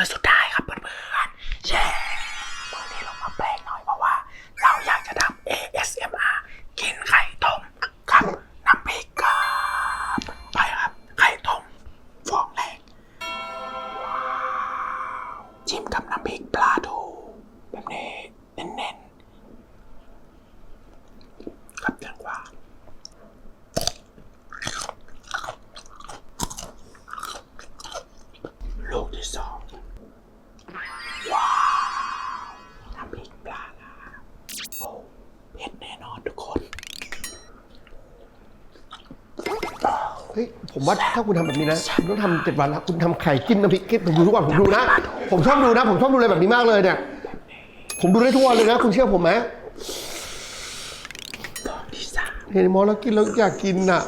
อสุดท้ายครับเพื่อนๆแช่มือนี้เรามาแปลงหน่อยเพราะว่า เราอยากจะทำ ASMR กินไข่ต้มครับน้ำพริกครับไปครับ ไข่ต้มฟองแรกว้าวจิ้มกับน้ำพริกปลาทูแบบนี้นๆครับจังหวะ ลูกที่สองว้าวน้ำพริก ปลาลาโอ้เผ็ดแน่นอนทุกคน เฮ้ยผมว่าถ้าคุณทำแบบนี้นะคุณต้องทำเจ็ดวันแล้วคุณทำไข่จิ้มน้ำพริกกินผมดูทุกวันผมดูนะ ผมชอบดูนะ ผมชอบดูอะไรแบบนี้มากเลยเนี่ย ผมดูได้ทุกวันเลยนะ คุณเชื่อผมไหมฟองที่สามเห็นหมอแล้วกินแล้วอยากกินอะ